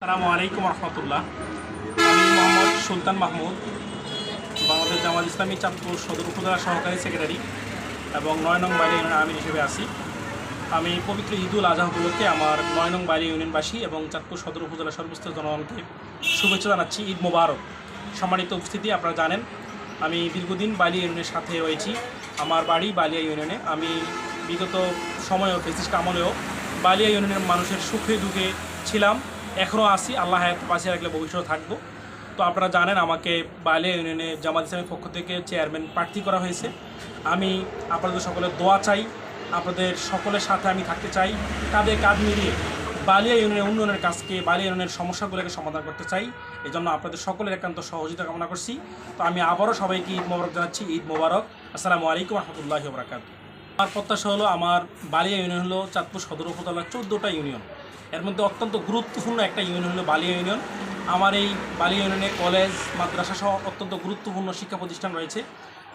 আসসালামু আলাইকুম রহমতুল্লাহ। আমি মোহাম্মদ সুলতান মাহমুদ, বাংলাদেশ জামাত ইসলামী চাঁদপুর সদর উপজেলা সহকারী সেক্রেটারি এবং নয় নং বাইরে ইউনিয়ন আমির হিসেবে আছি। আমি পবিত্র ঈদুল আজহা উপলক্ষে আমার নয় নং বাইরে ইউনিয়নবাসী এবং চাঁদপুর সদর উপজেলা সর্বস্তর জনগণকে শুভেচ্ছা জানাচ্ছি ঈদ মোবারক। সম্মানিত উপস্থিতি, আপনারা জানেন, আমি দীর্ঘদিন বালিয়া ইউনিয়নের সাথে রয়েছি। আমার বাড়ি বালিয়া ইউনিয়নে। আমি বিগত সময়েও ফেসিস্ট আমলেও বালিয়া ইউনিয়নের মানুষের সুখে দুঃখে ছিলাম। এখনও আছি, আল্লাহ হায়াত বাঁচিয়ে রাখলে ভবিষ্যতে থাকব। তো আপনারা জানেন আমাকে বালিয়া ইউনিয়নে জামাত ইসলামের পক্ষ থেকে চেয়ারম্যান প্রার্থী করা হয়েছে। আমি আপনাদের সকলের দোয়া চাই, আপনাদের সকলের সাথে আমি থাকতে চাই, কাঁধে কাঁধ মিলিয়ে বালিয়া ইউনিয়নের উন্নয়নের কাজকে, বালিয়া ইউনিয়নের সমস্যাগুলোকে সমাধান করতে চাই। এই জন্য আপনাদের সকলের একান্ত সহযোগিতা কামনা করছি। তো আমি আবারও সবাইকে ঈদ মোবারক জানাচ্ছি, ঈদ মোবারক। আসসালামু আলাইকুম রহমতুল্লাহ বরাকাত আমার প্রত্যাশা হলো, আমার বালিয়া ইউনিয়ন হলো চাঁদপুর সদর উপজেলার চোদ্দোটা ইউনিয়ন। এর মধ্যে অত্যন্ত গুরুত্বপূর্ণ একটা ইউনিয়ন হলো বালিয়া ইউনিয়ন আমার এই বালিয়া ইউনিয়নে কলেজ মাদ্রাসা সহ অত্যন্ত গুরুত্বপূর্ণ শিক্ষা প্রতিষ্ঠান রয়েছে।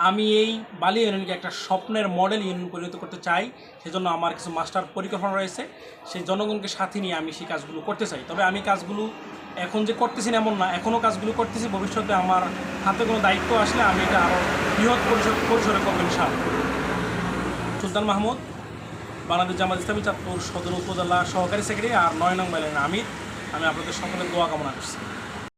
আমি এই বালিয়া ইউনিয়নকে একটা স্বপ্নের মডেল ইউনিয়ন পরিণত করতে চাই, সেজন্য আমার কিছু মাস্টার পরিকল্পনা রয়েছে। সেই জনগণকে সাথে নিয়ে আমি সেই কাজগুলো করতে চাই। তবে আমি কাজগুলো এখন যে করতেছি এমন না এখনও কাজগুলো করতেছি। ভবিষ্যতে আমার হাতে কোনো দায়িত্ব আসলে আমি এটা আরও বৃহৎ পরিসর পরিসরে করব ইনশাআল্লাহ। সুলতান মাহমুদ বাংলাদেশ জামাত ইসলামী চাঁদপুর সদর উপজেলা সহকারী সেক্রেটারি আর নয় নং বাইলেন আমির। আমি আপনাদের সকলের দোয়া কামনা করছি।